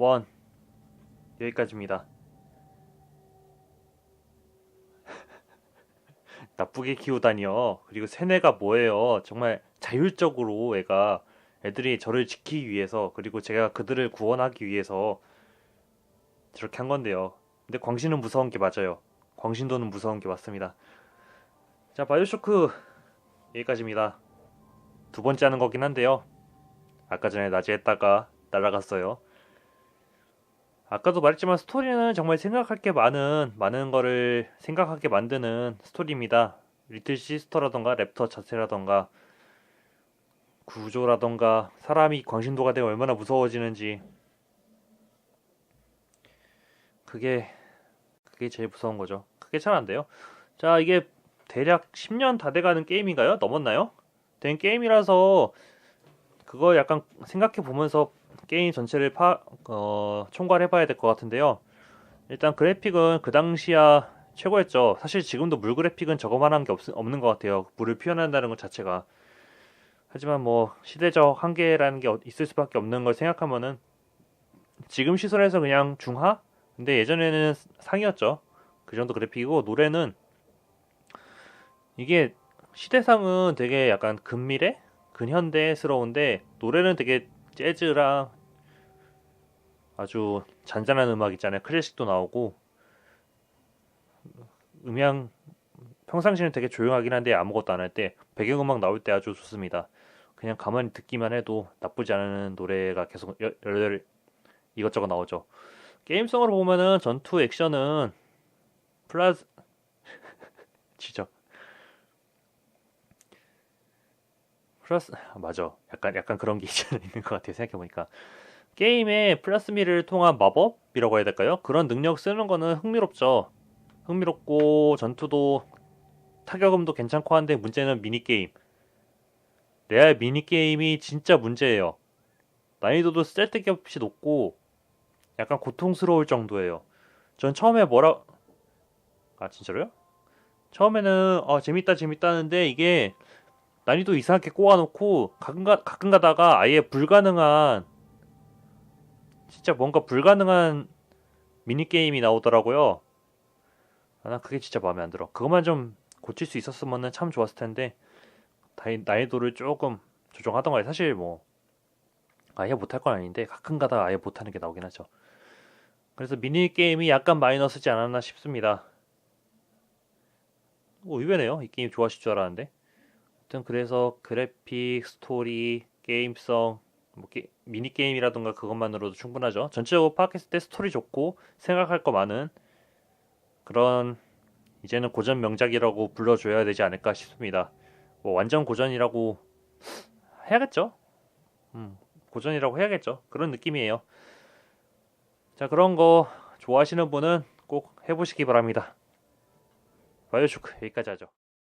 원 여기까지입니다. 나쁘게 키우다니요. 그리고 세뇌가 뭐예요? 정말 자율적으로 애가 애들이 저를 지키기 위해서 그리고 제가 그들을 구원하기 위해서 저렇게 한 건데요. 근데 광신은 무서운 게 맞아요. 광신도는 무서운 게 맞습니다. 자, 바이오쇼크 여기까지입니다. 두 번째 하는 거긴 한데요. 아까 전에 낮에 했다가 날아갔어요. 아까도 말했지만 스토리는 정말 생각할 게 많은 많은 거를 생각하게 만드는 스토리입니다. 리틀 시스터라던가 랩터 자체라던가 구조라던가 사람이 광신도가 되면 얼마나 무서워지는지 그게 그게 제일 무서운 거죠. 그게 잘 안 돼요. 자 이게 대략 10년 다 돼가는 게임인가요? 넘었나요? 된 게임이라서 그거 약간 생각해 보면서 게임 전체를 파, 어, 총괄해봐야 될 것 같은데요. 일단 그래픽은 그 당시야 최고였죠. 사실 지금도 물 그래픽은 저거만한 게 없, 없는 것 같아요. 물을 표현한다는 것 자체가. 하지만 뭐 시대적 한계라는 게 어, 있을 수밖에 없는 걸 생각하면은 지금 시설에서 그냥 중하? 근데 예전에는 상이었죠. 그 정도 그래픽이고 노래는 이게 시대상은 되게 약간 근미래? 근현대스러운데 노래는 되게 재즈랑 아주 잔잔한 음악 있잖아요. 클래식도 나오고 음향 평상시는 되게 조용하긴 한데 아무것도 안 할 때 배경음악 나올 때 아주 좋습니다. 그냥 가만히 듣기만 해도 나쁘지 않은 노래가 계속 열렬 이것저것 나오죠. 게임성으로 보면은 전투 액션은 플라즈 지적 플러스 맞아 약간 약간 그런 게 있는 것 같아요 생각해 보니까 게임에 플라스미를 통한 마법이라고 해야 될까요? 그런 능력 쓰는 거는 흥미롭죠. 흥미롭고 전투도 타격음도 괜찮고 한데 문제는 미니게임. 레알 미니게임이 진짜 문제예요. 난이도도 쓸데기 없이 높고 약간 고통스러울 정도예요. 전 처음에 뭐라 아 진짜로요? 처음에는 어, 재밌다 재밌다 하는데 이게 난이도 이상하게 꼬아놓고 가끔, 가, 가끔 가다가 아예 불가능한 진짜 뭔가 불가능한 미니게임이 나오더라고요. 아, 나 그게 진짜 마음에 안 들어. 그것만 좀 고칠 수 있었으면 참 좋았을 텐데 난이도를 조금 조정하던가 사실 뭐 아예 못할 건 아닌데 가끔 가다 아예 못하는 게 나오긴 하죠. 그래서 미니게임이 약간 마이너스지 않았나 싶습니다. 오, 의외네요. 이 게임 좋아하실 줄 알았는데. 아무튼 그래서 그래픽, 스토리, 게임성, 뭐 게, 미니 게임이라든가 그것만으로도 충분하죠. 전체적으로 파악했을 때 스토리 좋고 생각할 거 많은 그런 이제는 고전 명작이라고 불러줘야 되지 않을까 싶습니다. 뭐 완전 고전이라고 해야겠죠. 음, 고전이라고 해야겠죠. 그런 느낌이에요. 자 그런 거 좋아하시는 분은 꼭 해보시기 바랍니다. 바이오쇼크 여기까지 하죠.